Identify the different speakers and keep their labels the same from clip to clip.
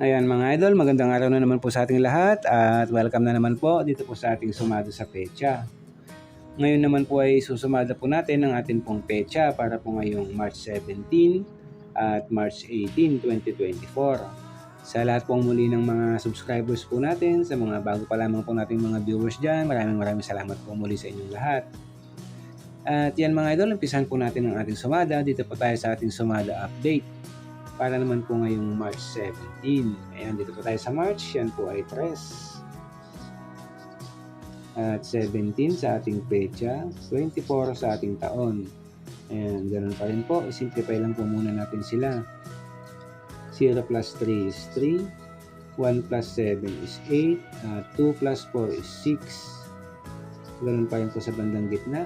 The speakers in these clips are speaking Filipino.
Speaker 1: Ayan mga idol, magandang araw na naman po sa ating lahat at welcome na naman po dito po sa ating sumado sa pecha. Ngayon naman po ay susumada po natin ang ating pong pecha para po ngayong March 17 at March 18, 2024. Sa lahat pong muli ng mga subscribers po natin, sa mga bago pa lamang po nating mga viewers dyan, maraming maraming salamat po muli sa inyong lahat. At yan mga idol, umpisan po natin ang ating sumada. Dito po tayo sa ating sumada update para naman po ngayong March 17. Ayan, dito po tayo sa March. Yan po ay 3. At 17 sa ating pecha. 24 sa ating taon. Ayan, ganun pa rin po. I-simplify lang po muna natin sila. 0 plus 3 is 3. 1 plus 7 is 8. At 2 plus 4 is 6. Ganun pa rin po sa bandang gitna.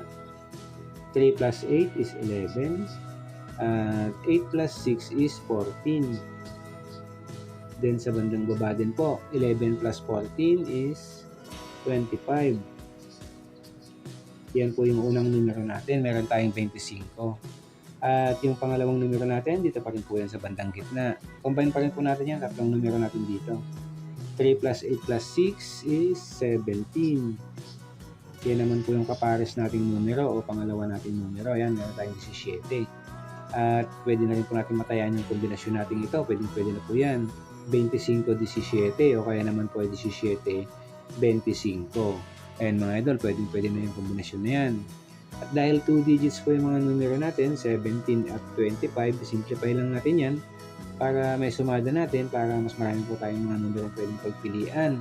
Speaker 1: 3 plus 8 is 11. At 8 plus 6 is 14. Then sa bandang baba din po, 11 plus 14 is 25. Yan po yung unang numero natin. Meron tayong 25. At yung pangalawang numero natin, dito pa rin po yan sa bandang gitna. Combine pa rin po natin yan, tatlong numero natin dito. 3 plus 8 plus 6 is 17. Yan naman po yung kapares nating numero o pangalawa nating numero. Ayan, meron tayong 17. At pwede na rin po natin matayan yung kombinasyon natin ito. Pwede, pwede na po yan. 25-17 o kaya naman po ay 17-25. Ayan mga idol, pwede, pwede na yung kombinasyon na yan. At dahil 2 digits po yung mga numero natin, 17 at 25, simplify lang natin yan para may sumada natin para mas marami po tayong mga numero pwedeng pagpilian.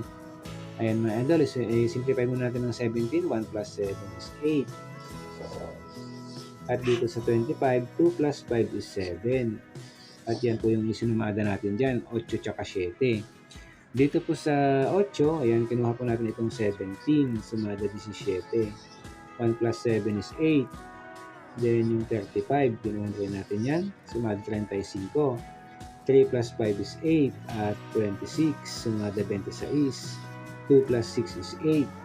Speaker 1: Ayan mga idol, is- eh, simplify muna natin ng 17, 1 plus 7 is 8. At dito sa 25, 2 plus 5 is 7. At yan po yung isinumada natin dyan, 8 tsaka 7. Dito po sa 8, ayan, kinuha po natin itong 17, sumada 17. 1 plus 7 is 8. Then yung 35, kinuha rin natin yan, sumada 35. 3 plus 5 is 8 at 26, sumada 26. 2 plus 6 is 8.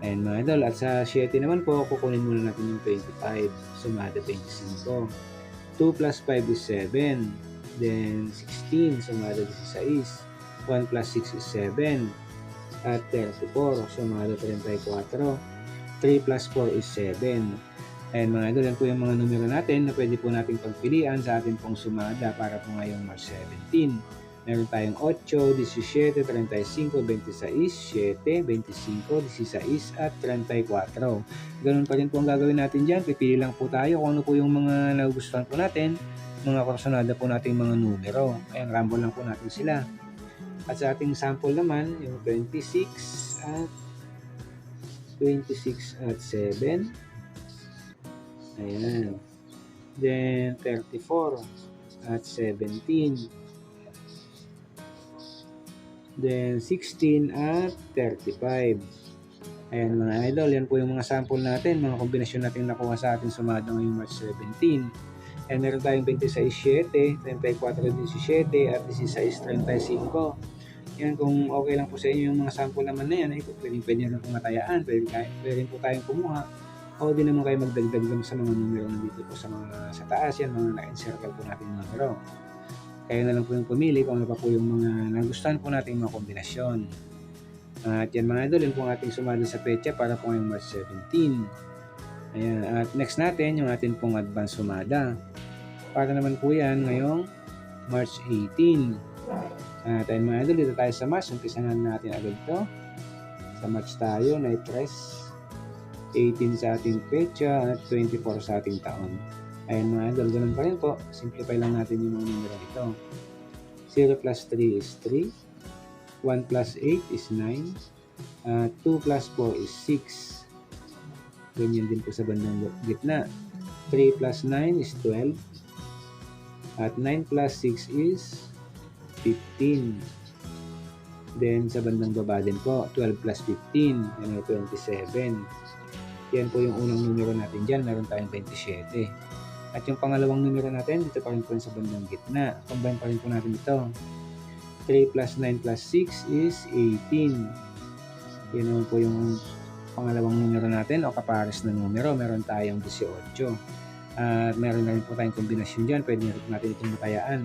Speaker 1: Ayan mga idol. At sa 7 naman po, kukunin muna natin yung 25. Sumada 25. 2 plus 5 is 7. Then 16. Sumada 16. 1 plus 6 is 7. At 34. Sumada 34. 3 plus 4 is 7. Ayan mga idol, yan po yung mga numero natin na pwede po nating pagpilian sa ating pong sumada para po ngayong March 17. Meron tayong 8, 17, 35, 26, 7, 25, 16, at 34. Ganun pa rin po ang gagawin natin dyan. Pipili lang po tayo kung ano po yung mga nagustuhan po natin, mga korsonada po nating mga numero. Ayan, rumble lang po natin sila. At sa ating sample naman, yung 26 at 26 at 7. Ayan. Then 34 at 17. Then 16 at 35. Ayan mga idol, yan po yung mga sample natin, mga kombinasyon natin nakuha sa ating sumada ngayong March 17. And meron tayong 26, 7, 34, 17 at 16, 35. Yan kung okay lang po sa inyo yung mga sample naman na yan, ay pwede pwede na pong matayaan, pwede, pwede rin po tayong kumuha. O di naman kayo magdagdag lang sa mga numero na dito po sa mga sa taas yan, mga na-encircle po natin numero. Kayo na lang po yung pumili kung ano pa po yung mga nagustuhan po nating mga kombinasyon. At yan mga idol, yun po ang ating sumada sa pecha para po ngayong March 17. Ayan, at next natin yung ating pong advance sumada. Para naman po yan ngayong March 18. At ayun mga idol, dito tayo sa March. Umpisa na natin agad to. Sa March tayo, na 3. 18 sa ating pecha at 24 sa ating taon. Ayan mga idol, ganun pa rin po. Simplify lang natin yung mga numero ito. 0 plus 3 is 3. 1 plus 8 is 9. Uh, 2 plus 4 is 6. Ganyan din po sa bandang gitna. 3 plus 9 is 12. At 9 plus 6 is 15. Then sa bandang baba din po, 12 plus 15, yan ay 27. Yan po yung unang numero natin dyan, meron tayong 27. At yung pangalawang numero natin, dito pa rin po sa bandang gitna. Combine pa rin po natin ito. 3 plus 9 plus 6 is 18. Yan naman po yung pangalawang numero natin o kapares na numero. Meron tayong 18. At meron na rin po tayong kombinasyon dyan. Pwede na rin natin itong matayaan.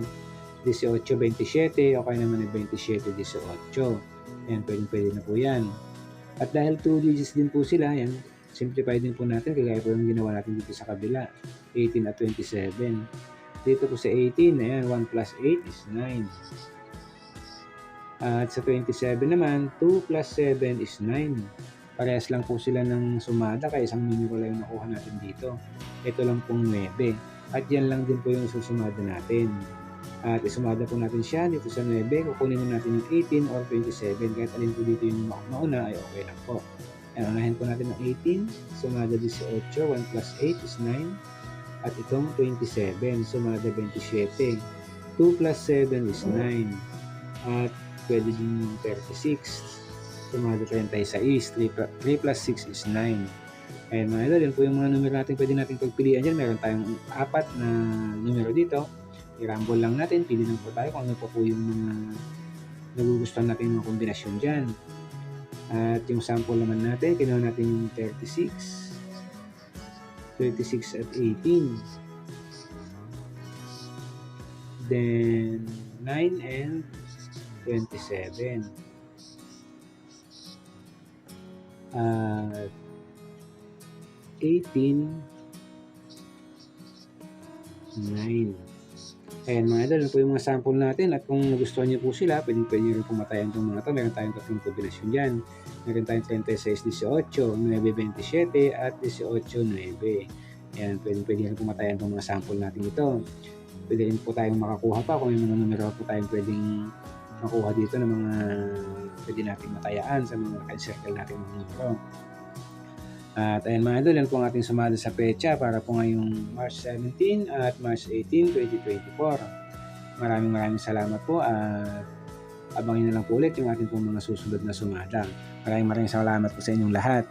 Speaker 1: 18-27 o kaya naman ay 27-18. Ayan, pwede, pwede na po yan. At dahil 2 digits din po sila, yan, simplify din po natin kagaya po yung ginawa natin dito sa kabila. 18 at 27. Dito po sa 18, ayan, 1 plus 8 is 9. At sa 27 naman, 2 plus 7 is 9. Parehas lang po sila ng sumada kaya isang numero lang yung nakuha natin dito. Ito lang pong 9. At yan lang din po yung susumada natin. At isumada po natin siya dito sa 9. Kukunin mo natin yung 18 or 27. Kahit alin po dito yung ma- mauna ay okay lang po. Ayan, unahin po natin ang 18. Sumada 18. 1 plus 8 is 9. At itong 27. Sumada 27. 2 plus 7 is 9. At pwede din yung 36. Sumada 36. 3, 3 plus 6 is 9. Ayan mga idol, po yung mga numero natin pwede natin pagpilian dyan. Meron tayong apat na numero dito. I-rumble lang natin, pili lang po tayo kung ano pa po yung mga nagugustuhan natin mga kombinasyon dyan. At yung sample naman natin, kinuha natin yung 36. 36 at 18. Then 9 and 27. At 18 9 Ayan mga idol, yun po yung mga sample natin at kung nagustuhan niyo po sila, pwede pwede nyo rin pumatayan itong mga to. Meron tayong tatlong kombinasyon dyan. Meron tayong 36-18, 9-27 at 18-9. Ayan, pwede pwede rin pumatayan itong mga sample natin ito. Pwede rin po tayong makakuha pa kung may mga numero po tayong pwedeng makuha dito ng mga pwede nating matayaan sa mga naka-circle natin mga numero. At ayan mga idol, yan po ang ating sumada sa pecha para po ngayong March 17 at March 18, 2024. Maraming maraming salamat po at abangin na lang po ulit yung ating pong mga susunod na sumada. Maraming maraming salamat po sa inyong lahat.